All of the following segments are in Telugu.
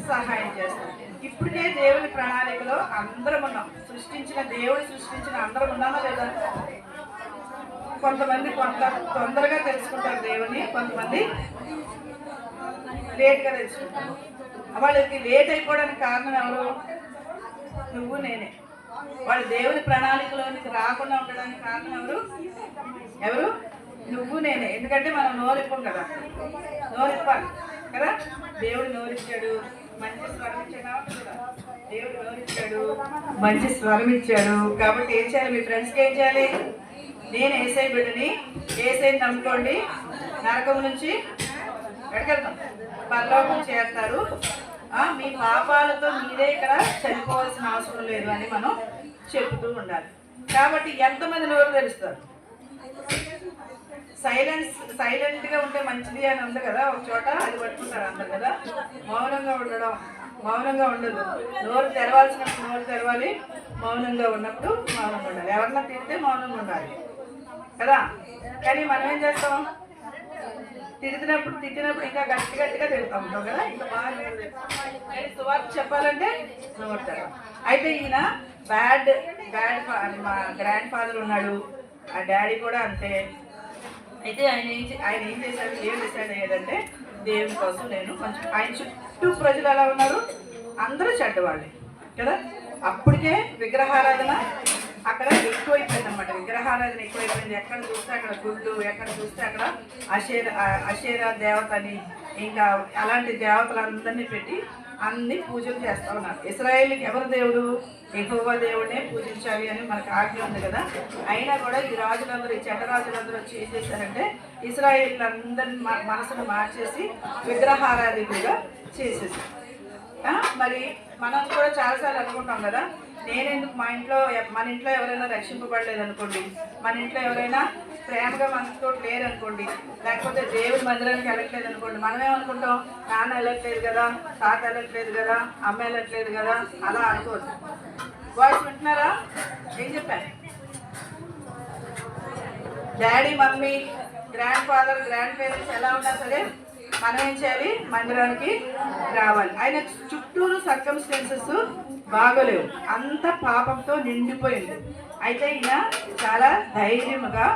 సహాయం చేస్తాం. ఇప్పటికే దేవుని ప్రణాళికలో అందరం ఉన్నాం. సృష్టించిన దేవుడు సృష్టించిన అందరం ఉన్నామా లేదా? కొంతమంది కొంత తొందరగా తెలుసుకుంటారు దేవుని కొంతమంది లేట్గా తెలుసుకుంటారు. వాళ్ళకి లేట్ అయిపోవడానికి కారణం ఎవరు? నువ్వు నేనే. వాళ్ళు దేవుని ప్రణాళికలోనికి రాకుండా ఉండడానికి కారణం ఎవరు? ఎవరు? నువ్వు నేనే. ఎందుకంటే మనం నోరిప్పం కదా. నోరిప్పాలి కదా? దేవుడు నోరిచ్చాడు. మంచి స్వరం ఇచ్చాడు దేవుడు మంచి స్వరం ఇచ్చాడు కాబట్టి ఏం చేయాలి మీ ఫ్రెండ్స్కి ఏం చేయాలి? నేను ఏసై బిడ్డని ఏసైని నమ్ముకోండి. నరకం నుంచి ఎక్కడికెళ్తాం? పరలోకం చేస్తారు మీ పాపాలతో మీరే ఇక్కడ చనిపోవాల్సిన అవసరం లేదు అని మనం చెబుతూ ఉండాలి. కాబట్టి ఎంతమంది నోరు తెలుస్తారు సైలెన్స్ సైలెంట్గా ఉంటే మంచిది అని ఉంది కదా ఒక చోట అది పట్టుకుంటారు అందరు కదా. మౌనంగా ఉండడం మౌనంగా ఉండదు. నోరు తెరవాల్సినప్పుడు నోరు తెరవాలి మౌనంగా ఉన్నప్పుడు మౌనంగా ఉండాలి. ఎవరన్నా తిడితే మౌనంగా ఉండాలి కదా. కానీ మనం ఏం చేస్తాం? తిడుతున్నప్పుడు తిట్టినప్పుడు ఇంకా గట్టి గట్టిగా తిడుతూ ఉంటాం కదా. ఇంకా బాగా సువార్త చెప్పాలంటే నోడతారు అయితే ఈయన బ్యాడ్ బ్యాడ్ మా గ్రాండ్ ఫాదర్ ఉన్నాడు. ఆ డాడీ కూడా అంతే. అయితే ఆయన ఏం ఆయన ఏం చేశాడు ఏం డిసైడ్ అయ్యాడంటే దేవుని కోసం నేను కొంచెం ఆయన చుట్టూ ప్రజలు ఎలా ఉన్నారు? అందరూ చెడ్డవాళ్ళే కదా? అప్పటికే విగ్రహారాధన అక్కడ ఎక్కువైపోయింది అనమాట విగ్రహారాధన ఎక్కువైపోయింది. ఎక్కడ చూస్తే అక్కడ గుళ్ళు ఎక్కడ చూస్తే అక్కడ అషేర అషేర దేవతని ఇంకా అలాంటి దేవతలందరినీ పెట్టి అన్ని పూజలు చేస్తా ఉన్నారు. ఇస్రాయేల్కి ఎవరు దేవుడు? ఎక్కువ దేవుడినే పూజించాలి అని మనకు ఆజ్ఞ ఉంది కదా. అయినా కూడా ఈ రాజులందరూ ఈ చెడ్డ వచ్చి ఏం చేశారంటే ఇస్రాయేళ్ళందరిని మ- మనసును మార్చేసి విగ్రహారాధికులుగా చేసేసారు మరి మనం కూడా చాలాసార్లు అనుకుంటాం కదా నేనెందుకు మా ఇంట్లో మన ఇంట్లో ఎవరైనా రక్షింపబడలేదు అనుకోండి మన ఇంట్లో ఎవరైనా ప్రేమగా మనతో లేరు అనుకోండి లేకపోతే దేవుడి మందిరానికి వెళ్ళట్లేదు అనుకోండి మనం ఏమనుకుంటాం? నాన్న వెళ్ళట్లేదు కదా తాత వెళ్ళట్లేదు కదా అమ్మ వెళ్ళట్లేదు కదా అలా అనుకోవచ్చు వాయిస్ వింటున్నారా? ఏం చెప్పాను daddy mummy grand father grand parents ఎలా ఉన్నా సరే మనం ఏం చేయాలి? మందిరానికి రావాలి. ఆయన చుట్టూరు సర్కమ్స్టెన్సెస్ బాగోలేవు. అంత పాపంతో నిండిపోయింది. అయితే ఈయన చాలా ధైర్యముగా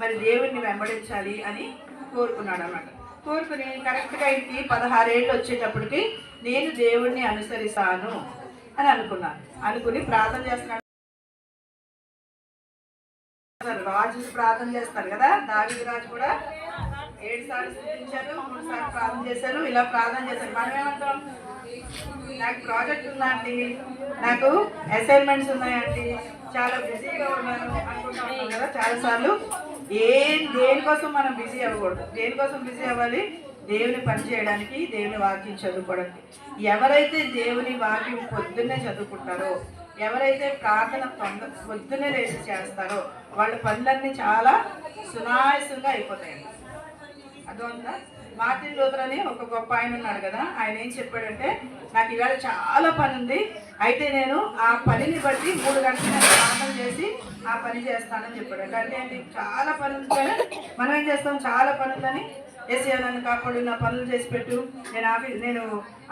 మరి దేవుణ్ణి వెంబడించాలి అని కోరుకున్నాడు అనమాట కోరుకుని కరెక్ట్గా ఇంటికి పదహారేళ్ళు వచ్చేటప్పటికి నేను దేవుణ్ణి అనుసరిస్తాను అని అనుకున్నాను అనుకుని ప్రార్థన చేస్తున్నాడు. రాజు ప్రార్థన చేస్తారు కదా? దావిది రాజు కూడా ఏడు సార్లు స్థుతించారు మూడు సార్లు ప్రార్థన చేశారు ఇలా ప్రార్థన చేశారు. మనం ఏమంటాం నాకు ప్రాజెక్ట్ ఉందా అండి? నాకు అసైన్మెంట్స్ ఉన్నాయండి. చాలా బిజీగా ఉన్నాను అనుకుంటున్నాం కదా చాలా సార్లు. ఏం దేనికోసం మనం బిజీ అవ్వకూడదు. దేనికోసం బిజీ అవ్వాలి? దేవుని పని చేయడానికి దేవుని వాక్యం చదువుకోవడానికి. ఎవరైతే దేవుని వాక్యం పొద్దున్నే చదువుకుంటారో ఎవరైతే ప్రార్థన తొందర పొద్దున్నే లేచి చేస్తారో వాళ్ళ పనులన్నీ చాలా సునాయాసంగా అయిపోతాయండి. అర్థమవుతుందా? మార్టిన్ లూథర్ అని ఒక గొప్ప ఆయన ఉన్నాడు కదా ఆయన ఏం చెప్పాడంటే నాకు ఇవాళ చాలా పని ఉంది. అయితే నేను ఆ పనిని బట్టి మూడు గంటలు నేను ప్రార్థన చేసి ఆ పని చేస్తానని చెప్పాడు. అంటే ఏంటి చాలా పని ఉంది కానీ మనం ఏం చేస్తాం? చాలా పని ఉందని ఎస్ఏ నన్ను కాపాడు నా పనులు చేసి పెట్టు. నేను ఆఫీస్ నేను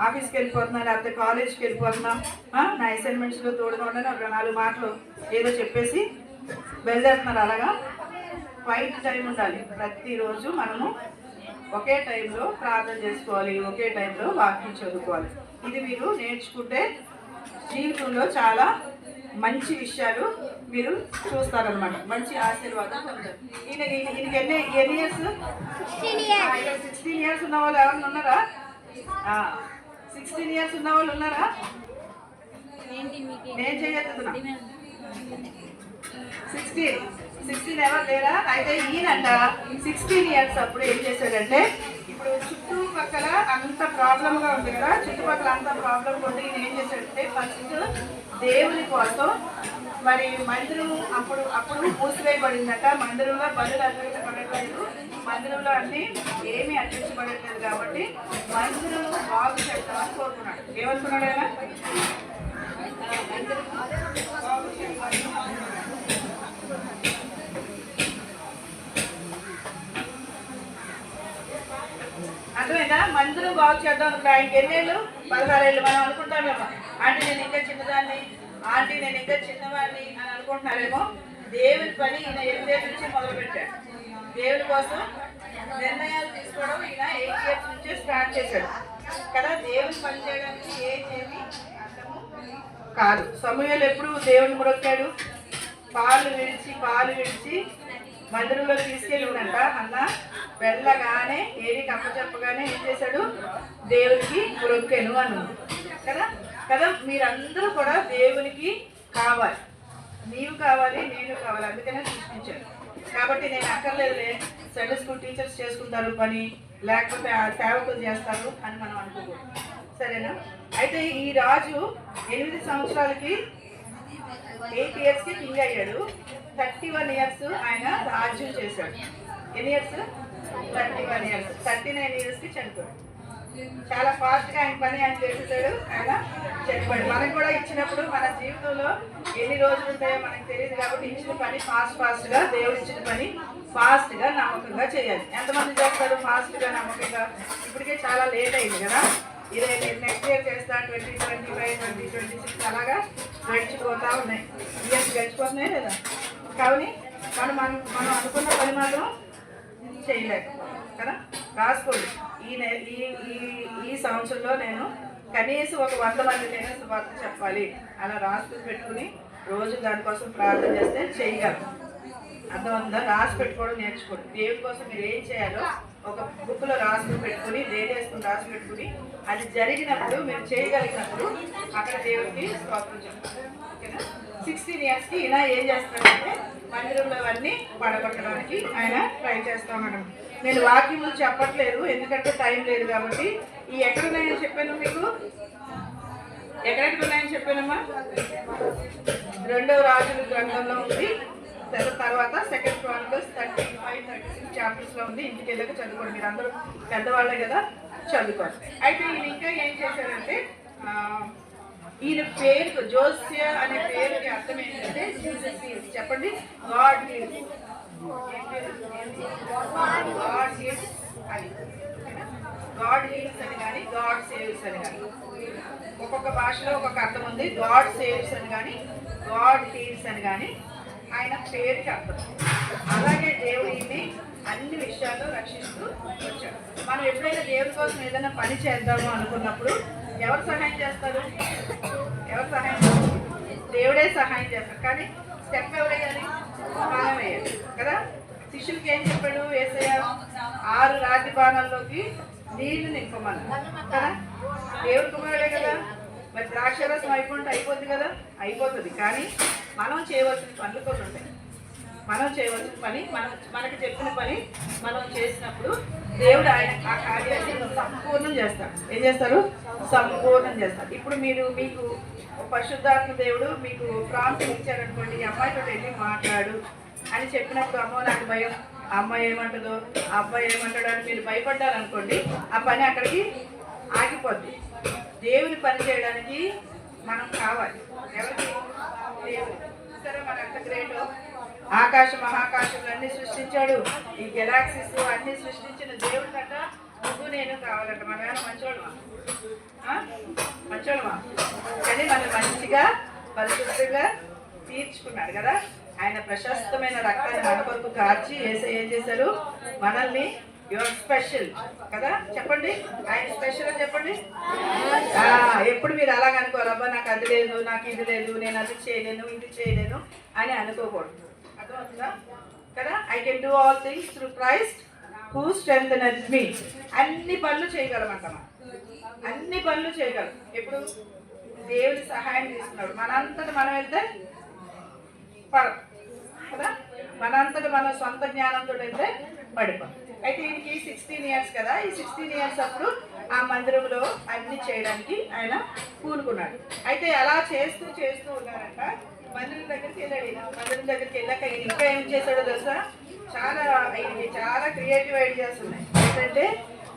ఆఫీస్కి వెళ్ళిపోతున్నా లేకపోతే కాలేజ్కి వెళ్ళిపోతున్నా. నా అసైన్మెంట్స్లో తోడుగా ఉండని ఒక నాలుగు మాటలు ఏదో చెప్పేసి బయలుదేరుతున్నారు. అలాగా ఫైట్ టైం ఉండాలి. ప్రతిరోజు మనము ఒకే టైంలో ప్రార్థన చేసుకోవాలి ఒకే టైంలో వాక్యం చదువుకోవాలి. ఇది మీరు నేర్చుకుంటే జీవితంలో చాలా మంచి విషయాలు మీరు చూస్తారనమాట మంచి ఆశీర్వాదం ఈయన ఈయనకి ఎన్ని ఎన్ని ఇయర్స్ సిక్స్టీన్ ఇయర్స్ ఉన్న వాళ్ళు ఎవరైనా ఉన్నారా? సిక్స్టీన్ ఇయర్స్ ఉన్న వాళ్ళు ఉన్నారా? నేను చేయొద్దున్నా సిక్స్టీన్ సిక్స్టీన్ ఎవరు లేరా? అయితే ఈయనంట. సిక్స్టీన్ ఇయర్స్ అప్పుడు ఏం చేశాడంటే ఇప్పుడు చుట్టుపక్కల అంత ప్రాబ్లంగా ఉంది కదా చుట్టుపక్కల అంత ప్రాబ్లం ఉంటే ఈయన ఏం చేశాడంటే ఫస్ట్ దేవుని కోసం మరి మందిరం అప్పుడు అప్పుడు మూసివేయబడిందట. మందిరంలో బదులు అర్పించబడట్లేదు మందిరంలో అన్ని ఏమీ అర్పించబడట్లేదు కాబట్టి మందిరం బాగు చేద్దామని కోరుకున్నాడు. ఏమనుకున్నాడు ఆయన? అందరూ బాగు చేద్దాం ఆయనకి ఎన్నేళ్ళు? పదహారేళ్ళు. మనం అనుకుంటామేమో. ఆంటీ నేను ఇంకా చిన్నదాన్ని ఆంటీ నేను ఇంకా చిన్నవాడిని అని అనుకుంటున్నారేమో. దేవుని పని ఈయన ఎనిమిదేళ్ళ నుంచి మొదలుపెట్టాడు. దేవుడి దేవుని కోసం నిర్ణయాలు తీసుకోవడం ఈయన ఎయిట్ ఇయర్స్ నుంచే స్టార్ట్ చేశాడు. కదా దేవుని పని చేయడానికి ఏమి అర్థము కాదు. సమయాలు ఎప్పుడు దేవుని మొక్కాడు పాలు విడిచి పాలు విడిచి మందిరంలో తీసుకెళ్ళి ఉన్నట అన్న? వెళ్ళగానే ఏది కప్ప చెప్పగానే ఏం చేశాడు? దేవునికి మొక్కాను అను కదా? కదా? మీరందరూ కూడా దేవునికి కావాలి. నీవు కావాలి నేను కావాలి. అందుకనే సృష్టించాను కాబట్టి నేను అక్కర్లేదులే. సండే స్కూల్ టీచర్స్ చేసుకుంటారు పని లేకపోతే ఆ సేవకులు చేస్తారు అని మనం అనుకోకూడదు సరేనా? అయితే ఈ రాజు ఎనిమిది సంవత్సరాలకి ఎయిట్ ఇయర్స్కి కింగ్ అయ్యాడు. థర్టీ వన్ ఇయర్స్ ఆయన రాజ్యం చేశాడు. ఎన్ని years? Thirty one years thirty nine ఇయర్స్కి చనిపోయాడు. చాలా ఫాస్ట్గా ఆయన పని ఆయన చేసేసాడు. ఆయన చనిపోయాడు. మనకు కూడా ఇచ్చినప్పుడు మన జీవితంలో ఎన్ని రోజులు ఉంటాయో మనకు తెలియదు కాబట్టి ఇచ్చిన పని ఫాస్ట్ ఫాస్ట్గా దేవుడు ఇచ్చిన పని ఫాస్ట్గా నమ్మకంగా చేయాలి. ఎంతమంది చేస్తారు ఫాస్ట్గా నమ్మకంగా? ఇప్పటికే చాలా లేట్ అయింది కదా. ఇది నేను నెక్స్ట్ ఇయర్ చేస్తా twenty twenty five twenty twenty six అలాగా గడిచిపోతా ఉన్నాయి. ఇయర్స్ గడిచిపోతున్నాయి లేదా? కానీ మనం మనం మనం అనుకున్న పని మాత్రం చేయలేదు. కదా? రాసుకోండి. ఈ నె- ఈ ఈ ఈ సంవత్సరంలో నేను కనీసం ఒక వంద మంది నేను శుభార్త చెప్పాలి. అలా రాసుకుని పెట్టుకుని రోజు దానికోసం ప్రార్థన చేస్తే చేయగలం. అర్థమవుతుందా? రాసి పెట్టుకోవడం నేర్చుకోండి. దేవుడి కోసం మీరు ఏం చేయాలో ఒక బుక్లో రాసుకుని పెట్టుకుని డేట్ వేసుకుని రాసి పెట్టుకుని అది జరిగినప్పుడు మీరు చేయగలిగినప్పుడు అక్కడ దేవుడికి స్తోత్రం చెప్తారు. ఓకేనా? సిక్స్టీన్ ఇయర్స్కి ఇలా ఏం చేస్తారంటే మందిరంలో అవన్నీ పడగొట్టడానికి ఆయన ట్రై చేస్తాం మేడం నేను వాక్యములు చెప్పట్లేదు ఎందుకంటే టైం లేదు కాబట్టి. ఈ ఎక్కడ ఉన్నాయని చెప్పాను మీకు? ఎక్కడెక్కడ ఉన్నాయని చెప్పానమ్మా? రెండవ రాజుల గ్రంథంలో ఉంది. తర్వాత second chronicles thirty five thirty six చాప్టర్స్లో ఉంది. ఇంటికి వెళ్ళక చదువుకోండి. మీరు అందరూ పెద్దవాళ్ళే కదా చదువుకోండి. అయితే ఇంకా ఏం చేశారంటే ఈయన పేరు జోస్య అనే పేరుకి అర్థం ఏంటంటే జీసస్ హీల్స్ చెప్పండి. గాడ్ హీల్స్ గాడ్ అని. గాడ్ హీల్స్ అని కానీ గాడ్ సేవ్స్ అని కానీ. ఒక్కొక్క భాషలో ఒక్కొక్క అర్థం ఉంది. గాడ్ సేవ్స్ అని కానీ గాడ్ హీల్స్ అని కానీ ఆయన పేరుకి అర్థం. అలాగే దేవుడిని అన్ని విషయాల్లో రక్షిస్తూ వచ్చాడు. మనం ఎప్పుడైనా దేవుడి కోసం ఏదైనా పని చేద్దాము అనుకున్నప్పుడు ఎవరు సహాయం చేస్తారు? ఎవరు సహాయం దేవుడే సహాయం చేస్తారు. కానీ స్టెప్ ఎవరు వేయాలి? మనం వేయాలి. కదా? శిష్యులకి ఏం చెప్పాడు వేసయ్య ఆరు రాతి బాణాల్లోకి నీళ్ళు నింపమని. కదా? దేవుడి కుమారుడే కదా? మరి ద్రాక్షరసం అయిపోతే అయిపోద్ది కదా? అయిపోతుంది. కానీ మనం చేయవలసిన పనులు కొన్ని ఉంటాయి. మనం చేయవలసిన పని మనం మనకి చెప్పిన పని మనం చేసినప్పుడు దేవుడు ఆయన ఆ కార్యాన్ని సంపూర్ణం చేస్తాడు. ఏం చేస్తారు సంపూర్ణం చేస్తారు ఇప్పుడు మీరు మీకు ఒక పరిశుద్ధాత్మ దేవుడు మీకు ప్రాంతం ఇచ్చారనుకోండి ఈ అమ్మాయితో వెళ్ళి మాట్లాడు అని చెప్పినప్పుడు అమ్మో నాకు భయం. ఆ అమ్మాయి ఏమంటుందో? ఆ అబ్బాయి ఏమంటాడో అని మీరు భయపడ్డారనుకోండి ఆ పని అక్కడికి ఆగిపోద్ది. దేవుని పని చేయడానికి మనం కావాలి. ఎవరికి? దేవుడు సరే మన అంత గ్రేటో? ఆకాశ మహాకాశములన్నీ అన్ని సృష్టించాడు. ఈ గెలాక్సీస్ అన్ని సృష్టించిన దేవుడు కట్ట నువ్వు నేను కావాలంట. మన ఏమైనా మంచోళ్ళమా? మంచోళ్ళమా? కానీ మనం మంచిగా పరిశుద్ధంగా తీర్చుకున్నాడు కదా. ఆయన ప్రశస్తమైన రక్తాన్ని మన కొరకు కార్చి వేసే ఏం చేశారు? మనల్ని యువర్ స్పెషల్ కదా? చెప్పండి. ఆయన స్పెషల్ అని చెప్పండి. ఎప్పుడు మీరు అలాగ అనుకోరు. అబ్బా నాకు అది లేదు నాకు ఇది లేదు నేను అది చేయలేను ఇది చేయలేను అని అనుకోకూడదు. అర్థమవుతుందా? కదా? I can do all things through Christ who strength me అన్ని పనులు చేయగలమంట మనం అన్ని పనులు చేయగలం. ఎప్పుడు? దేవుడి సహాయం తీసుకున్నాడు. మనంతట మనం వెళ్తే పర కదా? మనంతట మన సొంత జ్ఞానంతో వెళ్తే పడిపోం. అయితే ఈయనకి సిక్స్టీన్ ఇయర్స్ కదా? ఈ సిక్స్టీన్ ఇయర్స్ అప్పుడు ఆ మందిరంలో అన్ని చేయడానికి ఆయన కూనుకున్నాడు అయితే అలా చేస్తూ చేస్తూ ఉన్నారంట. మందిరం దగ్గరికి వెళ్ళాడు మందిరం దగ్గరికి వెళ్ళాక ఈయన ఇంకా ఏం చేశాడో తెలుసా? చాలా ఈయనకి చాలా క్రియేటివ్ ఐడియాస్ ఉన్నాయి. ఏంటంటే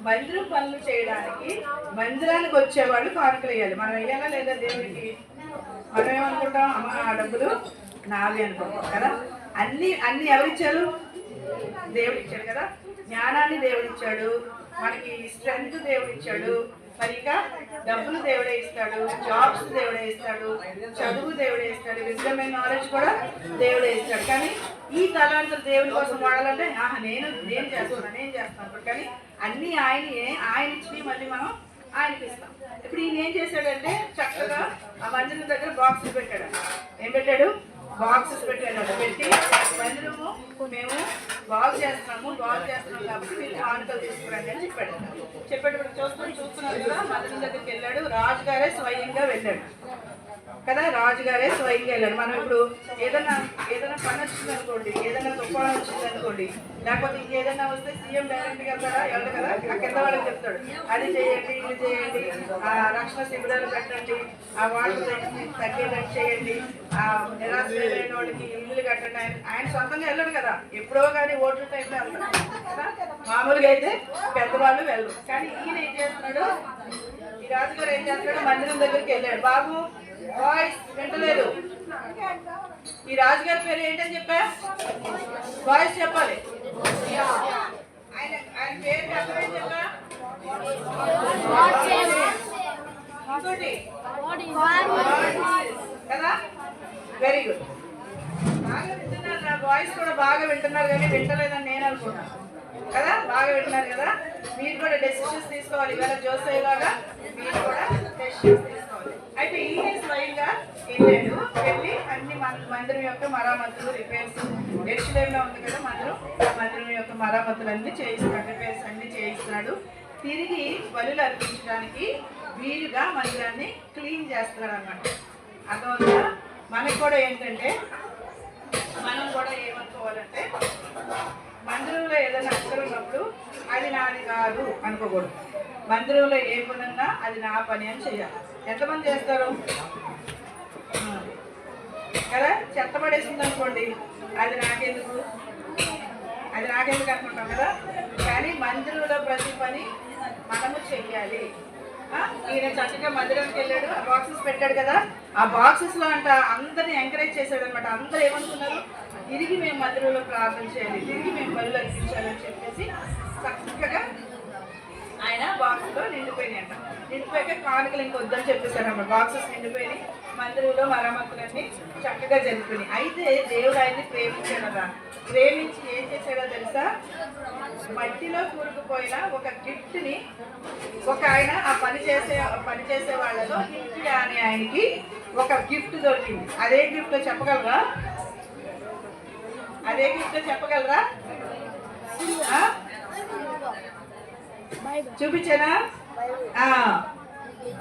మందిరం పనులు చేయడానికి మందిరానికి వచ్చేవాళ్ళు కానుకలు వేయాలి. మనం వేయాలా లేదా దేవుడికి? మనం ఏమనుకుంటాం? అమ్మ ఆ డబ్బులు నావి అనుకుంటాం కదా? అన్ని అన్ని ఎవరిచ్చారు? దేవుడు ఇచ్చాడు కదా? జ్ఞానాన్ని దేవుడు ఇచ్చాడు మనకి స్ట్రెంగ్త్ దేవుడు ఇచ్చాడు మరి డబ్బులు దేవుడే ఇస్తాడు జాబ్స్ దేవుడే ఇస్తాడు చదువు దేవుడే ఇస్తాడు విజయమైన నాలెడ్జ్ కూడా దేవుడే ఇస్తాడు. కానీ ఈ తలాంతులు దేవుని కోసం వాడాలంటే ఆహా నేను నేను చేస్తాను నేను చేస్తాను కానీ అన్నీ ఆయనే ఆయన ఇచ్చి మళ్ళీ మనం ఆయనకి ఇస్తాం. ఇప్పుడు ఈయన ఏం చేశాడంటే చక్కగా ఆ మందిరం దగ్గర బాక్సులు పెట్టాడు. ఏం పెట్టాడు? బాక్సెస్ పెట్టాడు పెట్టి మందిరము మేము బాగు చేస్తున్నాము బాగు చేస్తున్నాం కాబట్టి మీరు కానుకలు తీసుకురండి అని చెప్పాడు. చెప్పేటప్పుడు చూసుకొని చూస్తున్నారు కదా మందిరం దగ్గరికి వెళ్ళాడు. రాజుగారే స్వయంగా వెళ్ళాడు. కదా? రాజుగారే స్వయంగా వెళ్ళాడు మనం ఇప్పుడు ఏదైనా ఏదైనా పని వచ్చింది అనుకోండి ఏదైనా తుఫాను వచ్చింది అనుకోండి లేకపోతే ఇంకేదైనా వస్తే సీఎం డైరెక్ట్గా వెళ్తాడా వెళ్ళదు కదా? ఆ కింద వాళ్ళకి చెప్తాడు. అది చేయండి ఇది చేయండి ఆ రక్షణ శిబిరాలు పెట్టండి ఆ వాటర్ తగ్గేటట్టు చేయండి ఆ నిరాశ వాళ్ళకి ఇల్లు కట్టండి. ఆయన ఆయన సొంతంగా వెళ్ళడు కదా. ఎప్పుడో కానీ ఓటర్ టైంలో వెళ్తాడు కదా? మామూలుగా అయితే పెద్దవాళ్ళు వెళ్ళరు. కానీ ఈయన ఏం చేస్తున్నాడు? ఈ రాజుగారు ఏం చేస్తున్నాడు? మందిరం దగ్గరికి వెళ్ళాడు. బాబు వాయిస్ వింటలేదు. ఈ రాజుగారి పేరు ఏంటని చెప్పా? వాయిస్ చెప్పాలి. ఆయన ఆయన పేరు అర్థమేం చెప్పా? ఇంకోటి. కదా? వెరీ గుడ్ బాగా వింటున్నారు నా వాయిస్ కూడా బాగా వింటున్నారు కానీ వింటలేదని నేను అనుకున్నాను కదా? బాగా వింటున్నారు కదా? మీరు కూడా డెసిషన్స్ తీసుకోవాలి. ఇవాళ జోసే లాగా మొత్తం మరామతులు రిపేర్స్ ఎరుసలేంలో ఉంది కదా మందిరం ఆ మందిరం యొక్క మరామతులు అన్నీ చేయిస్తున్నాడు రిపేర్స్ అన్నీ చేయిస్తున్నాడు తిరిగి బలులు అర్పించడానికి వీలుగా మందిరాన్ని క్లీన్ చేస్తున్నాడు అన్నమాట అర్థమవుతుందా మనకు కూడా ఏంటంటే మనం కూడా ఏమనుకోవాలంటే మందిరంలో ఏదైనా అక్షరం ఉన్నప్పుడు అది నాది కాదు అనుకోకూడదు. మందిరంలో ఏ పని ఉన్నా అది నా పని అని చెయ్యాలి. ఎంతమంది చేస్తారు? కదా? చెత్త పడేసింది అనుకోండి అది నాకెందుకు? అది నాకెందుకు అనుకుంటాం కదా? కానీ మందిరంలో ప్రతి పని మనము చెయ్యాలి. ఈయన చక్కగా మందిరంకి వెళ్ళాడు. ఆ బాక్సెస్ పెట్టాడు కదా? ఆ బాక్సెస్లో అంట అందరిని ఎంకరేజ్ చేశాడు అనమాట అందరూ ఏమనుకున్నారు? తిరిగి మేము మందిరంలో ప్రార్థన చేయాలి. తిరిగి మేము బరువులు అర్పించాలని చెప్పేసి చక్కగా ఆయన బాక్స్లో నిండిపోయినాయి అంట నిండిపోయాక కానుకలు ఇంకొద్దని చెప్పేశారు అన్నమాట బాక్సెస్ నిండిపోయినాయి మందిరంలో మరమ్మతులన్నీ చక్కగా జరిగిపోయినాయి. అయితే దేవుడు ఆయన్ని ప్రేమించాడరా ప్రేమించి ఏం చేశాడో తెలుసా? మట్టిలో కూరుకుపోయిన ఒక గిఫ్ట్ని ఒక ఆయన ఆ పని చేసే పని చేసే వాళ్ళలో గిఫ్ట్ అని ఆయనకి ఒక గిఫ్ట్ దొరికింది. అదే గిఫ్ట్ చెప్పగలరా? అదే గిఫ్ట్ చెప్పగలరా? చూపించానా?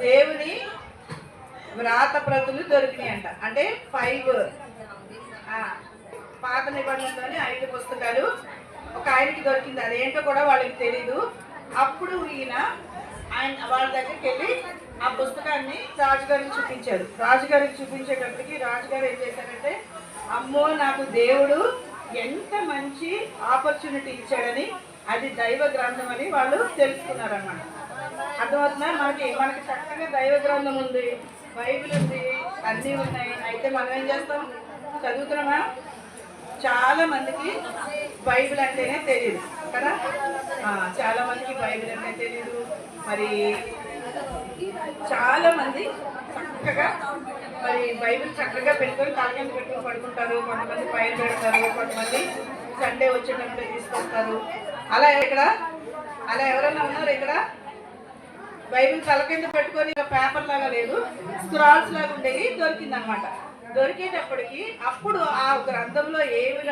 దేవుని వ్రాత ప్రతులు దొరికినాయి అంట. అంటే ఫైవ్ పాత నిబంధనలోని ఐదు పుస్తకాలు ఒక ఆయనకి దొరికింది. అదేంటో కూడా వాళ్ళకి తెలీదు. అప్పుడు ఈయన ఆయన వాళ్ళ దగ్గరికి వెళ్ళి ఆ పుస్తకాన్ని రాజుగారికి చూపించారు రాజుగారికి చూపించేటప్పటికి రాజుగారు ఏం చేశారంటే అమ్మో నాకు దేవుడు ఎంత మంచి ఆపర్చునిటీ ఇచ్చాడని అది దైవ గ్రంథం అని వాళ్ళు తెలుసుకున్నారన్నమాట. అర్థమవుతున్నా మనకి మనకి చక్కగా దైవ గ్రంథం ఉంది బైబిల్ ఉంది అన్నీ ఉన్నాయి. అయితే మనం ఏం చేస్తాం? చదువుతున్నామా? చాలా మందికి బైబిల్ అంటేనే తెలియదు కదా? చాలా మందికి బైబిల్ అంటే తెలియదు మరి చాలా మంది చక్కగా మరి బైబిల్ చక్కగా పెట్టుకొని తలకింద పెట్టుకొని పడుకుంటారు. కొంతమంది పైన పెడతారు కొంతమంది సండే వచ్చేటప్పుడు తీసుకొస్తారు. అలా ఇక్కడ? అలా ఎవరైనా ఉన్నారు ఇక్కడ? బైబిల్ తల కింద పెట్టుకొని పేపర్ లాగా లేదు. స్క్రాల్స్ లాగా ఉండేవి దొరికిందనమాట. దొరికేటప్పటికి అప్పుడు ఆ గ్రంథంలో ఏమి